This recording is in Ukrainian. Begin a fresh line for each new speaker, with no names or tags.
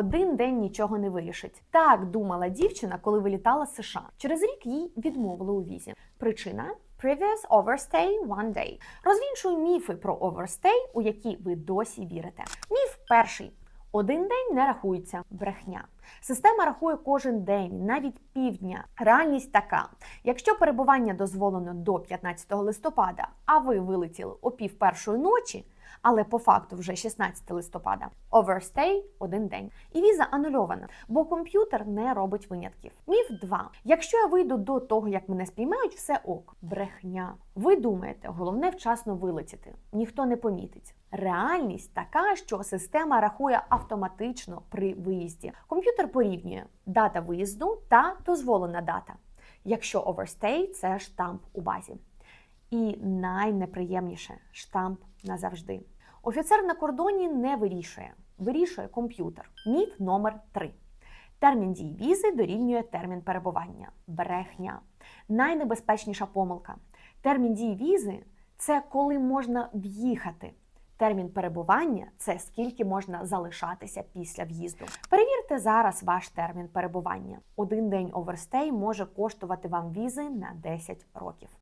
Один день нічого не вирішить. Так думала дівчина, коли вилітала з США. Через рік їй відмовили у візі. Причина previous overstay one day. Розвінчую міфи про overstay, у які ви досі вірите. Міф перший. Один день не рахується брехня. Система рахує кожен день, навіть півдня. Реальність така: якщо перебування дозволено до 15 листопада, а ви вилетіли о пів першої ночі, але по факту вже 16 листопада, overstay – один день. І віза анульована, бо комп'ютер не робить винятків. Міф 2. Якщо я вийду до того, як мене спіймають, все ок. Брехня. Ви думаєте, головне вчасно вилетіти. Ніхто не помітить. Реальність така, що система рахує автоматично при виїзді. Комп'ютер порівнює дата виїзду та дозволена дата. Якщо overstay – це штамп у базі. І найнеприємніше штамп назавжди. Офіцер на кордоні не вирішує, вирішує комп'ютер. Міф номер 3. Термін дії візи дорівнює термін перебування. Брехня. Найнебезпечніша помилка. Термін дії візи це коли можна в'їхати. Термін перебування це скільки можна залишатися після в'їзду. Перевірте зараз ваш термін перебування. Один день оверстей може коштувати вам візи на 10 років.